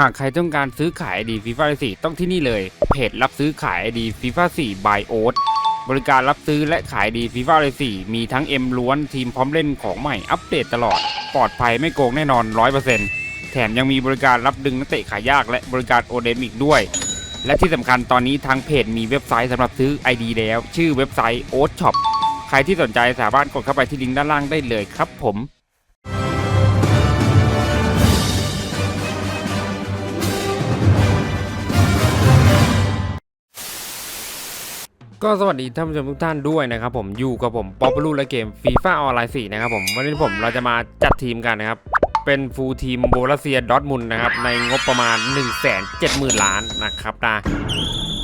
หากใครต้องการซื้อขาย ID FIFA 4ต้องที่นี่เลย เพจรับซื้อขาย ID FIFA 4 by o a t บริการรับซื้อและขาย ID FIFA 4มีทั้ง M ล้วนทีมพร้อมเล่นของใหม่อัปเดตตลอด ปลอดภัยไม่โกงแน่นอน 100%แถมยังมีบริการรับดึงนักเตะขายยากและบริการโอเดมอีกด้วย และที่สำคัญตอนนี้ทางเพจมีเว็บไซต์สำหรับซื้อ ID แล้ว ชื่อเว็บไซต์ o a t Shop ใครที่สนใจสามารถกดเข้าไปที่ลิงก์ด้านล่างได้เลยครับผม ก็สวัสดีท่านผู้ชมทุกท่านด้วยนะครับผมอยู่กับผมป๊อปลูและเกมฟีฟ่าออนไลน์4นะครับผมวันนี้ผมเราจะมาจัดทีมกันนะครับ เป็นฟูลทีมโบลาเซียดอทมุนนะครับ ในงบประมาณ 1 7 0 0 0 0 ล้านนะครับนะ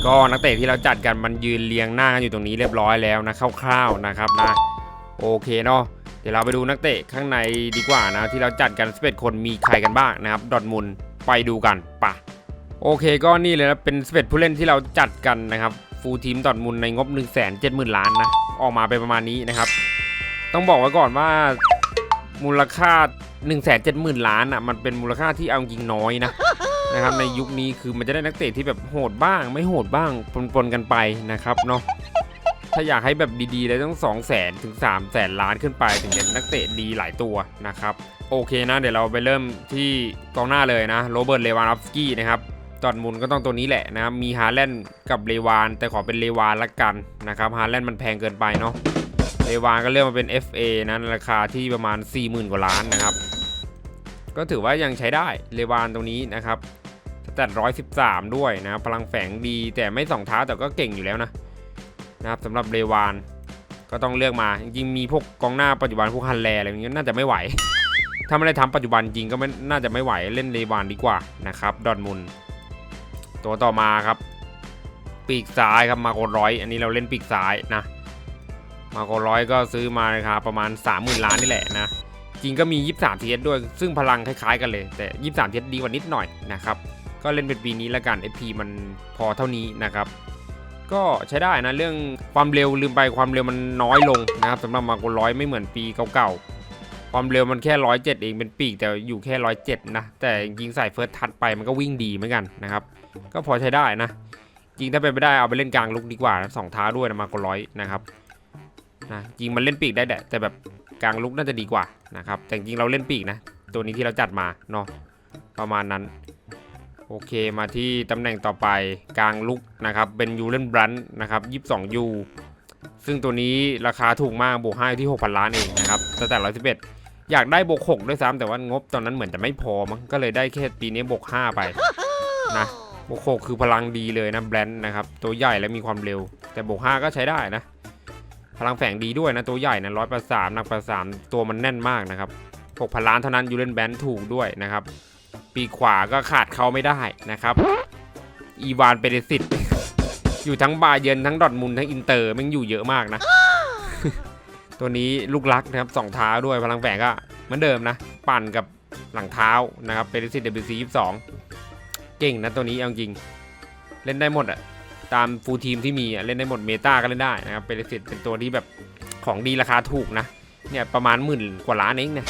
ก็นักเตะที่เราจัดกันมันยืนเรียงหน้ากันอยู่ตรงนี้เรียบร้อยแล้วนะคร่าวๆนะครับนะโอเคเนาะเดี๋ยวเราไปดูนักเตะข้างในดีกว่านะที่เราจัดกัน11คนมีใครกันบ้างนะครับดอทมุนไปดูกันปะโอเคก็นี่เลยนะเป็นสเปดผู้เล่นที่เราจัดกันนะครับ ฟูลทีมดอดมุนในงบ 1 7 0 0 0 0 ล้านนะ ออกมาเป็นประมาณนี้นะครับ ต้องบอกไว้ก่อนว่ามูลค่า 1 7 0 0 0 0 ล้านอะมันเป็นมูลค่าที่เอาจริงน้อยนะนะครับในยุคนี้คือมันจะได้นักเตะที่แบบโหดบ้าง ไม่โหดบ้างปนๆกันไปนะครับเนาะถ้าอยากให้แบบดีๆเลยต้อง 2 0 0 0 0 0ถึง3 0 0 0 0ล้านขึ้นไป ถึงจะนักเตะดีหลายตัวนะครับ โอเคนะ เดี๋ยวเราไปเริ่มที่กองหน้าเลยนะโรเบิร์ตเลวานอฟสกี้นะครับ ดอร์ทมุนก็ต้องตัวนี้แหละนะครับมีฮาแลนด์กับเลวาน แต่ขอเป็นเลวานละกันนะครับฮาแลนด์มันแพงเกินไปเนาะเลวานก็เลือกมาเป็น FA นะราคาที่ประมาณ 40,000 กว่าล้านนะครับ ก็ถือว่ายังใช้ได้เลวานตรงนี้นะครับแต่ร้อยสิบสามด้วยนะพลังแฝงดีแต่ไม่สองเท้าแต่ก็เก่งอยู่แล้วนะนะครับสำหรับเลวานก็ต้องเลือกมาจริงๆมีพวกกองหน้าปัจจุบันพวกฮันแลอะไรอย่างเงี้ยน่าจะไม่ไหวถ้าไม่ได้ทำปัจจุบันจริงก็ไม่น่าจะไม่ไหวเล่นเลวานดีกว่านะครับดอนมุน ตัวต่อมาครับ ปีกซ้ายครับมาโกร้อย อันนี้เราเล่นปีกซ้ายนะ มาโกร้อยก็ซื้อมาราคาประมาณ 30,000 ล้านนี่แหละนะ จริงก็มี 23 TS ด้วย ซึ่งพลังคล้ายๆกันเลย แต่ 23 TS ดีกว่านิดหน่อยนะครับ ก็เล่นเป็นปีนี้ละกัน FP มันพอเท่านี้นะครับก็ใช้ได้นะเรื่องความเร็วลืมไปความเร็วมันน้อยลงนะครับสำหรับมาโกร้อยไม่เหมือนปีเก่าๆความเร็วมันแค่ร้อยเจ็ดเองเป็นปีกแต่อยู่แค่ร้อยเจ็ดนะแต่ยิงใส่เฟิร์สทัชไปมันก็วิ่งดีเหมือนกันนะครับ ก็พอใช้ได้นะจริงถ้าเป็นไปได้เอาไปเล่นกลางลุกดีกว่านะสองเท้าด้วยนะมาโกร้อยนะครับนะจริงมันเล่นปีกได้แหละแต่แบบกลางลุกน่าจะดีกว่านะครับแต่จริงเราเล่นปีกนะตัวนี้ที่เราจัดมาเนาะประมาณนั้นโอเคมาที่ตำแหน่งต่อไปกลางลุกนะครับเป็นยูเลนบรันนะครับ22ยูซึ่งตัวนี้ราคาถูกมากบวกให้ที่ 6,000 ล้านเองนะครับตั้งแต่111 อยากได้บวก6ด้วยซ้ำแต่ว่างบตอนนั้นเหมือนจะไม่พอมั้งก็เลยได้แค่ปีนี้บวก5ไปนะ บวก6คือพลังดีเลยนะแบรนด์นะครับ ตัวใหญ่และมีความเร็ว แต่บวก5ก็ใช้ได้นะ พลังแฝงดีด้วยนะ ตัวใหญ่นะร้อยประสามหนักประสามตัวมันแน่นมากนะครับ6,000ล้านเท่านั้นยูเลนแบนถูกด้วยนะครับ ปีขวาก็ขาดเขาไม่ได้นะครับ อีวานเปเรสิตอยู่ทั้งบาเยนทั้งดอทมุนทั้งอินเตอร์มันอยู่เยอะมากนะ ตัวนี้ลูกรักนะครับสองเท้าด้วยพลังแฝงก็เหมือนเดิมนะ ปั่นกับหลังเท้านะครับเปเรสิต WC 22 เก่งนะตัวนี้เอาจริง เล่นได้หมดอะตามฟูลทีมที่มีอะเล่นได้หมดเมตาก็เล่นได้นะครับเปเรสิตเป็นตัวที่แบบของดีราคาถูกนะ เนี่ยประมาณหมื่นกว่าล้านเองเนี่ย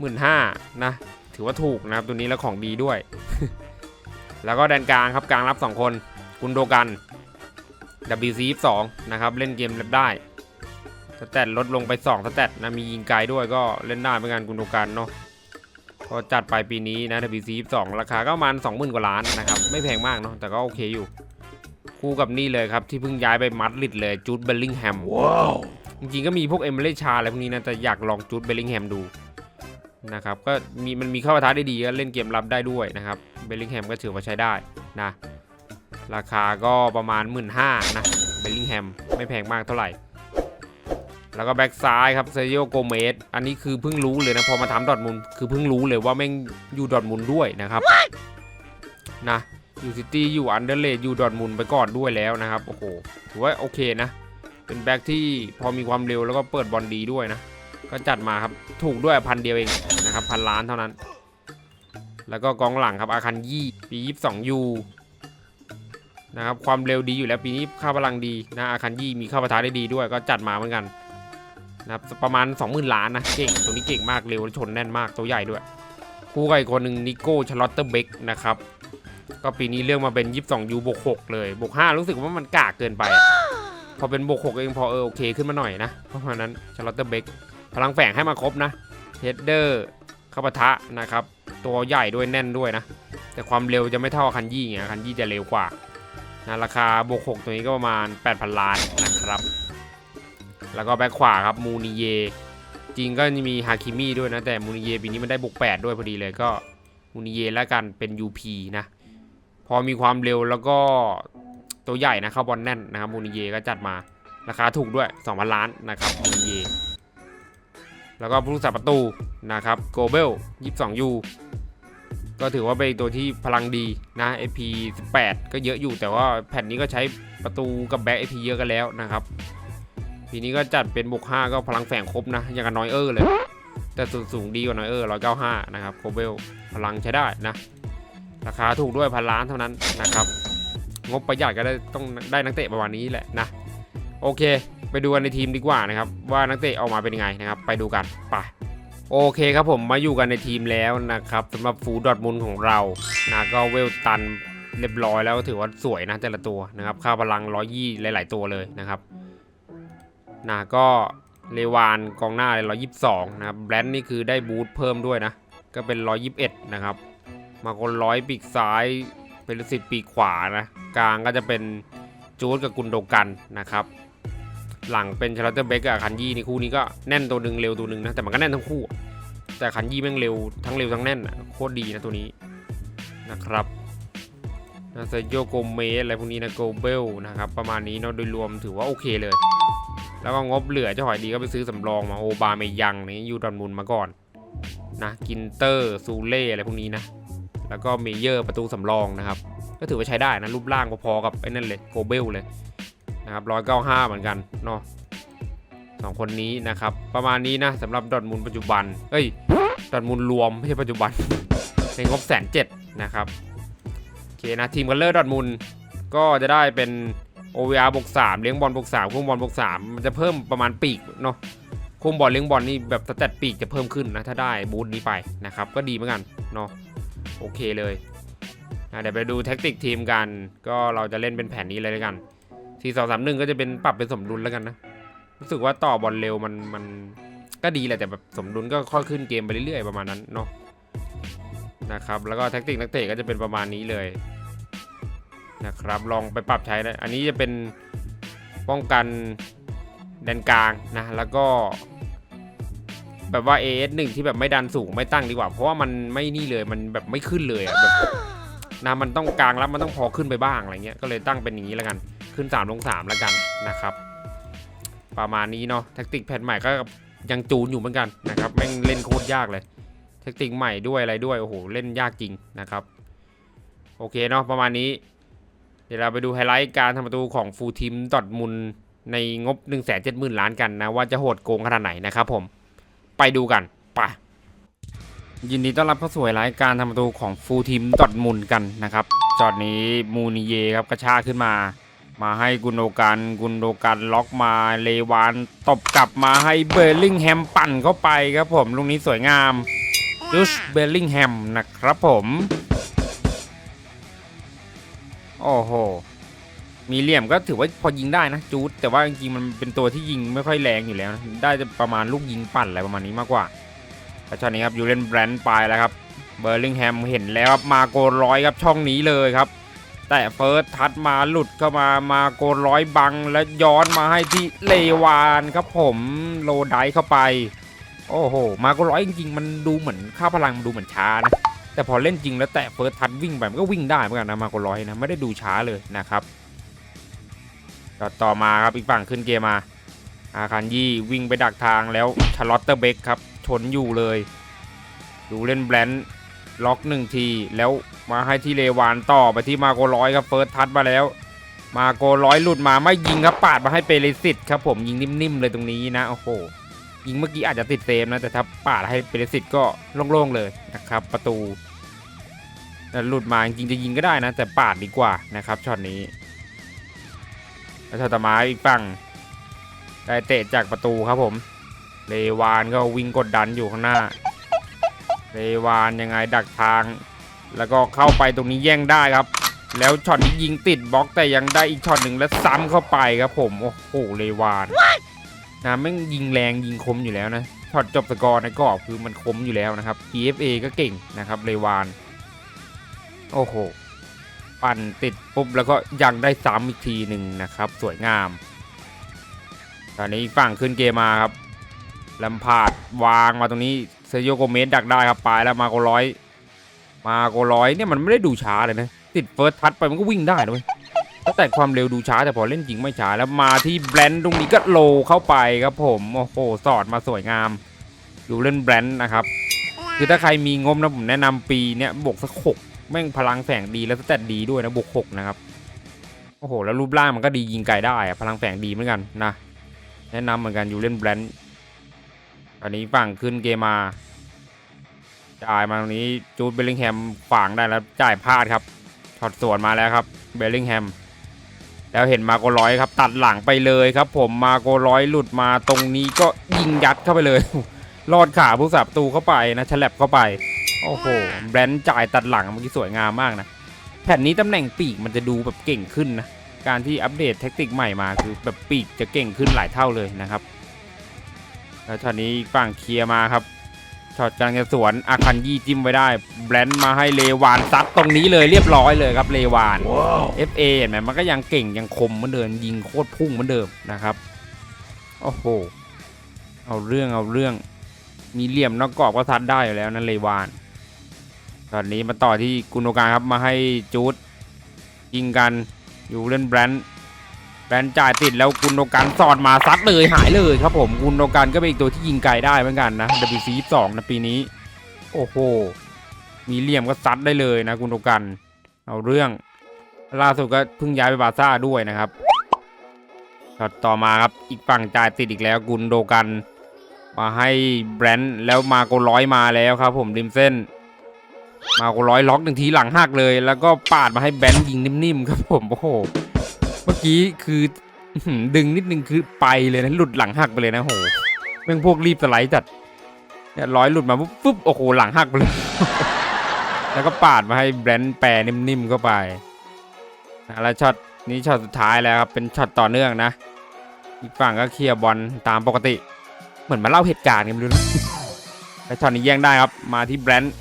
หมื่นห้านะ ถือว่าถูกนะครับตัวนี้แล้วของดีด้วย แล้วก็แดนกลางครับกลางรับ 2 คนกุนโดกัน WC 2นะครับเล่นเกมเล็บได้สแตทลดลงไป2สแตทนะมียิงไกลด้วยก็เล่นได้เหมือนกันกุนโดกันเนาะ ก็จัดไปปีนี้นะ WC 2ราคาก็ประมาณ20,000 กว่าล้านนะครับ ไม่แพงมากเนาะแต่ก็โอเคอยู่ คู่กับนี่เลยครับ ที่เพิ่งย้ายไปมัดริดเลยจูดเบลลิงแฮมว้าวจริงๆก็มีพวกเอมิเรชาอะไรพวกนี้นะแต่อยากลองจูดเบลลิงแฮมดูนะครับก็มีมันมีเข้าประทัดได้ดีก็เล่นเกมรับได้ด้วยนะครับเบลลิงแฮมก็ถือว่าใช้ได้นะราคาก็ประมาณ 1 5ื่นนะเบลลิงแฮมไม่แพงมากเท่าไหร่ แล้วก็แบ็กซ้ายครับเซโยโกเมสอันนี้คือเพิ่งรู้เลยนะ พอมาทำดอทมุนคือเพิ่งรู้เลยว่าแม่งอยู่ดอทมุนด้วยนะครับ นะอยู่ซิตี้อยู่อันเดอร์เลดอยู่ดอทมุนไปก่อนด้วยแล้วนะครับ โอ้โห ถือว่าโอเคนะ เป็นแบ็กที่พอมีความเร็วแล้วก็เปิดบอลดีด้วยนะ ก็จัดมาครับ ถูกด้วยพันเดียวเองนะครับพันล้านเท่านั้น แล้วก็กองหลังครับอาคันยี่ปี22ยูนะครับความเร็วดีอยู่แล้วปีนี้ค่าพลังดีนะอาคันยี่มีค่าประทาได้ดีด้วยก็จัดมาเหมือนกัน นะครับประมาณ 20,000 ล้านนะเก่งตัวนี้เก่งมากเร็วชนแน่นมากตัวใหญ่ด้วย คู่กับอีกคนหนึ่งนิโก้ชาร์ลอตเตอร์เบกนะครับก็ปีนี้เลือกมาเป็น 22 ยูบวก6เลยบวก5รู้สึกว่ามันกากเกินไป พอเป็นบวก6เองพอเออโอเคขึ้นมาหน่อยนะประมาณนั้นชาร์ลอตเตอร์เบกพลังแฝงให้มาครบนะเฮดเดอร์เข้าปะทะนะครับตัวใหญ่ด้วยแน่นด้วยนะ แต่ความเร็วจะไม่เท่าคันยี่ไงคันยี่จะเร็วกว่านะราคาบวก6ตัวนี้ก็ประมาณ 8,000 ล้านนะครับ แล้วก็แบ็คขวาครับมูนิเย จริงก็มีฮาคิมิด้วยนะ แต่มูนิเยปีนี้มันได้บวก8ด้วยพอดีเลยก็มูนิเยแล้วกันเป็น UP นะ พอมีความเร็วแล้วก็ตัวใหญ่นะเข้าบอลแน่นนะครับมูนิเยก็จัดมาราคาถูกด้วย 2,000 ล้านนะครับมูนิเย แล้วก็ผู้รักษาประตูนะครับโกเบล 22U ก็ถือว่าเป็นตัวที่พลังดีนะ AP 18 ก็เยอะอยู่แต่ว่าแผ่นนี้ก็ใช้ประตูกับแบ็ค AP เยอะกันแล้วนะครับ ปีนี้ก็จัดเป็นบวก5ก็พลังแฝงครบนะอย่างกับนอยเออร์เลย แต่สูงสูงดีกว่านอยเออร์195 นะครับโคเบลพลังใช้ได้นะ ราคาถูกด้วยพันล้านเท่านั้นนะครับ งบประหยัดก็ได้ต้องได้นักเตะประมาณนี้แหละนะ โอเค ไปดูกันในทีมดีกว่านะครับ ว่านักเตะออกมาเป็นยังไงนะครับ ไปดูกันไปโอเคครับผมมาอยู่กันในทีมแล้วนะครับสำหรับฟูดอดมุนของเรานะก็เวลตันเรียบร้อยแล้วถือว่าสวยนะแต่ละตัวนะครับ ค่าพลังร้อยยี่หลาย ๆ ตัวเลยนะครับ นะก็เลวานกองหน้าร้อยยี่สิบสองนะแบรนด์นี่คือได้บูทเพิ่มด้วยนะ ก็เป็นร้อยยี่สิบเอ็ดนะครับ มาคนร้อยปีกซ้ายเป็นสิบปีกขวานะ กลางก็จะเป็นจูดกับกุนโดกันนะครับ หลังเป็นชาร์ลเตอร์เบกกับคันยี่นี่คู่นี้ก็แน่นตัวหนึ่งเร็วตัวหนึ่งนะ แต่มันก็แน่นทั้งคู่ แต่คันยี่แม่งเร็วทั้งเร็วทั้งแน่นอะโคตรดีนะตัวนี้นะครับนาเซโยโกเมสอะไรพวกนี้นะโกเบลนะครับ ประมาณนี้เนาะโดยรวมถือว่าโอเคเลย แล้วก็งบเหลือเจะหอยดีก็ไปซื้อสำรองมาโอบาเมยังนี่ยูดอนมุนมาก่อนนะกินเตอร์ซูเล่อะไรพวกนี้นะ แล้วก็เมเยอร์ประตูสำรองนะครับ ก็ถือว่าใช้ได้นะรูปร่างพอๆกับไอ้นั่นเลยโกเบลเลยนะครับร้อยเก้าห้าเหมือนกันเนาะสองคนนี้นะครับ ประมาณนี้นะสำหรับดอทมูลปัจจุบัน เอ้ยดอทมูลรวมไม่ใช่ปัจจุบัน ในงบแสนเจ็ดนะครับโอเคนะทีมกันเลอร์ดอทมูลก็จะได้เป็น OVR บวก3เลี้ยงบอลบวก3คุ้มบอลบวก3มันจะเพิ่มประมาณปีกเนาะคุ้มบอลเลี้ยงบอลนี่แบบสแตทปีกจะเพิ่มขึ้นนะถ้าได้บูธนี้ไปนะครับก็ดีเหมือนกันเนาะโอเคเลยนะเดี๋ยวไปดูแท็กติกทีมกัน ก็เราจะเล่นเป็นแผนนี้เลยแล้วกัน4 2 3 1ก็จะเป็นปรับเป็นสมดุลแล้วกันนะรู้สึกว่าต่อบอลเร็วมันมันก็ดีแหละแต่แบบสมดุลก็ค่อยขึ้นเกมไปเรื่อยๆประมาณนั้นเนาะนะครับแล้วก็แท็กติกนักเตะก็จะเป็นประมาณนี้เลย นะครับลองไปปรับใช้นะอันนี้จะเป็นป้องกันแดนกลางนะแล้วก็ แบบว่า AS 1 ที่แบบไม่ดันสูงไม่ตั้งดีกว่า เพราะว่ามันไม่นี่เลยมันแบบไม่ขึ้นเลยอะแบบนะมันต้องกลางแล้วมันต้องพอขึ้นไปบ้างอะไรเงี้ยก็เลยตั้งเป็นอย่างนี้แล้วกันขึ้น3ลง3แล้วกันนะครับ ประมาณนี้เนาะแท็กติกแพทใหม่ก็ยังจูนอยู่เหมือนกันนะครับแม่งเล่นโคตรยากเลยแท็กติกใหม่ด้วยอะไรด้วยโอ้โหเล่นยากจริงนะครับ โอเคเนาะประมาณนี้ เดี๋ยวเราไปดูไฮไลท์การทำประตูของฟูลทีมดอทมุนในงบ 1 7 0 0 0 0 ล้านกันนะ ว่าจะโหดโกงขนาดไหนนะครับผมไปดูกันไปยินดีต้อนรับเข้าสู่รายการทำประตูของฟูลทีมดอทมุนกันนะครับจอดนี้มูนิเยครับกระชากขึ้นมา มาให้กุนโดกันกุนโดกันล็อกมาเลวานตบกลับมาให้เบลลิงแฮมปั่นเข้าไปครับผมลูกนี้สวยงามจูชเบลลิงแฮมนะครับผม อ้โห มีเหลี่ยมก็ถือว่าพอยิงได้นะจูดแต่ว่าจริงๆมันเป็นตัวที่ยิงไม่ค่อยแรงอยู่แล้วนะได้จะประมาณลูกยิงปั่นอะไรประมาณนี้มากกว่าแต่ช็อตนี้ครับยูเลนแบรนด์ไปแล้วครับเบอร์ลิงแฮมเห็นแล้วครับมาโกร้อยครับช่องนี้เลยครับ แต่เฟิร์สทัดมาหลุดเข้ามามาโกร้อยบังแล้วย้อนมาให้ที่เลวานครับผมโลไดเข้าไป โอ้โห มาโกร้อยจริงๆ มันดูเหมือนค่าพลังมันดูเหมือนช้านะ แต่พอเล่นจริงแล้วแต่เฟิร์สทัดวิ่งไปมันก็วิ่งได้เหมือนกันนะมาโกร้อยนะไม่ได้ดูช้าเลยนะครับก็ต่อมาครับอีกฝั่งขึ้นเกมมา อาคันยี่วิ่งไปดักทางแล้วชาร์ลอตเตอร์เบกครับชนอยู่เลย ดูเล่นแบลนด์ล็อกหนึ่งที แล้วมาให้ที่เลวานต่อไปที่มาโกร้อยครับเฟิร์สทัชมาแล้ว มาโกร้อยหลุดมาไม่ยิงครับปาดมาให้เปเรสิตครับผมยิงนิ่มๆเลยตรงนี้นะโอ้โหยิงเมื่อกี้อาจจะติดเซฟนะแต่ถ้าปาดให้เปเรสิตก็โล่งๆเลยนะครับประตู แต่หลุดมาจริงจะยิงก็ได้นะ แต่ปาดดีกว่านะครับช็อตนี้แล้วชาตมาอีกฝั่งได้เตะจากประตูครับผม เลวานก็วิ่งกดดันอยู่ข้างหน้า เลวานยังไงดักทาง แล้วก็เข้าไปตรงนี้แย่งได้ครับ แล้วช็อตนี้ยิงติดบล็อกแต่ยังได้อีกช็อตหนึ่งแล้วซ้ำเข้าไปครับผม โอ้โห เลวานนะแม่งยิงแรงยิงคมอยู่แล้วนะช็อตจบสกอร์ในกรอบคือมันคมอยู่แล้วนะครับ PFA ก็เก่งนะครับ เลวาน โอ้โห ปั่นติดปุ๊บแล้วก็ยังได้ซ้ำอีกทีหนึ่งนะครับ สวยงาม ตอนนี้ฝั่งขึ้นเกมมาครับลำพาดวางมาตรงนี้เซโยโกเมสดักได้ครับปลายแล้วมาโกร้อย มาโกร้อยเนี่ยมันไม่ได้ดูช้าเลยนะ ติดเฟิร์สทัชไปมันก็วิ่งได้นะเว้ยตั้งแต่ความเร็วดูช้าแต่พอเล่นจริงไม่ช้าแล้วมาที่แบรนด์ตรงนี้ก็โลเข้าไปครับผมโอ้โหสอดมาสวยงามดูเล่นแบรนด์นะครับ คือถ้าใครมีงบนะผมแนะนำปีเนี้ยบวกสักหก แม่งพลังแฝงดีแล้วสแตทดีด้วยนะบวกหกนะครับโอ้โหแล้วรูปร่างมันก็ดียิงไกลได้พลังแฝงดีเหมือนกันนะแนะนำเหมือนกันอยู่เล่นแบรนด์ตอนนี้ฝั่งขึ้นเกมมาจ่ายมาตรงนี้จูดเบลลิงแฮมขวางได้แล้วจ่ายพลาดครับช็อตสวนมาแล้วครับเบลลิงแฮมแล้วเห็นมาโกร้อยครับ ตัดหลังไปเลยครับ ผมมาโกร้อยหลุดมาตรงนี้ก็ยิงยัดเข้าไปเลย ลอดขาผู้สับประตูเข้าไปนะฉลับเข้าไป โอ้โหแบรนด์จ่ายตัดหลังเมื่อกี้สวยงามมากนะ แผ่นนี้ตำแหน่งปีกมันจะดูแบบเก่งขึ้นนะ การที่อัปเดตแท็กติกใหม่มาคือแบบปีกจะเก่งขึ้นหลายเท่าเลยนะครับ แล้วช็อตนี้ฝั่งเคลียร์มาครับช็อตกำลังจะสวนอาคันยี่จิ้มไว้ได้แบรนด์มาให้เลวานซัดตรงนี้เลยเรียบร้อยเลยครับเลวาน FA เห็นไหมมันก็ยังเก่งยังคมเหมือนเดิมยิงโคตรพุ่งเหมือนเดิมนะครับโอ้โหเอาเรื่องเอาเรื่องมีเหลี่ยมนอกกรอบก็ซัดได้อยู่แล้วนั่นเลวาน ตอนนี้มาต่อที่กุนโดการครับมาให้จูดยิงกันอยู่เล่นแบรนด์แบรนด์จ่ายติดแล้วกุนโดการสอดมาซัดเลยหายเลยครับผมกุนโดการก็เป็นอีกตัวที่ยิงไกลได้เหมือนกันนะ WC 22นะปีนี้ โอ้โหมีเหลี่ยมก็ซัดได้เลยนะกุนโดกัน เอาเรื่องล่าสุดก็เพิ่งย้ายไปบาซ่าด้วยนะครับช็อตต่อมาครับอีกฝั่งจ่ายติดอีกแล้วกุนโดกัน มาให้แบรนด์แล้วมาโกร้อยมาแล้วครับ ผมริมเส้น มาร้อยล็อกหนึ่งทีหลังหักเลย แล้วก็ปาดมาให้แบนยิงนิ่มๆครับผมโอ้โหเมื่อกี้คือดึงนิดนึงคือไปเลยนะหลุดหลังหักไปเลยนะโหเม่งพวกรีบสไลด์จัดเนี่ยร้อยหลุดมาปุ๊บปุ๊บโอ้โหหลังหักไปเลย แล้วก็ปาดมาให้แบรนด์แปรนิ่มๆเข้าไปแล้วช็อตนี้ช็อตสุดท้ายแล้วครับเป็นช็อตต่อเนื่องนะอีกฝั่งก็เคลียร์บอลตามปกติ เหมือนมาเล่าเหตุการณ์กันไม่รู้นะแล้วช็อตนี้แย่งได้ครับมาที่แบรนด์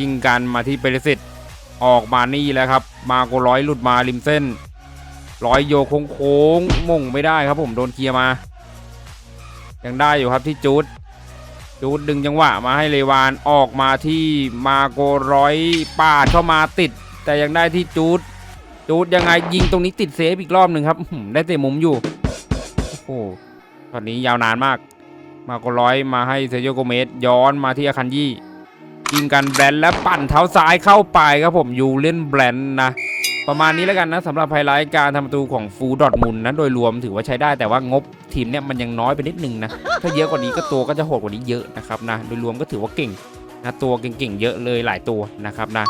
ยิงกันมาที่เปรสิตออกมานี่แล้วครับ มาโกร้อยหลุดมาริมเส้น ร้อยโยโค้งโค้งๆม่งไม่ได้ครับผมโดนเคลียร์มา ยังได้อยู่ครับที่จูดจูดดึงจังหวะมาให้เลวานออกมาที่มาโกร้อยปาดเข้ามาติด แต่ยังได้ที่จูดจูดยังไงยิงตรงนี้ติดเซฟอีกรอบหนึ่งครับได้เตะมุมอยู่โอ้ตอนนี้ยาวนานมาก มาโกร้อยมาให้เซโยโกเมสย้อนมาที่อาคันยี่ ยิงกันแบรนด์และปั่นเท้าซ้ายเข้าไปครับผมยูเล่นแบรนด์นะ ประมาณนี้แล้วกันนะสำหรับไฮไลท์การทำประตูของฟูดอทมุนนะโดยรวมถือว่าใช้ได้แต่ว่างบทีมเนี่ยมันยังน้อยไปนิดนึงนะถ้าเยอะกว่านี้ก็ตัวก็จะโหดกว่านี้เยอะนะครับนะโดยรวมก็ถือว่าเก่งนะตัวเก่งๆเยอะเลยหลายตัวนะครับนะ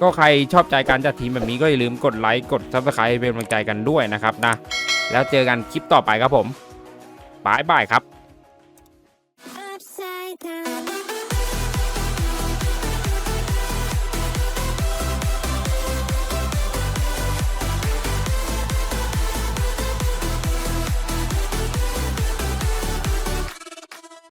ก็ใครชอบใจการจัดทีมแบบนี้ก็อย่าลืมกดไลค์กดซับสไครป์เป็นกำลังใจกันด้วยนะครับนะแล้วเจอกันคลิปต่อไปครับผมบายบายครับ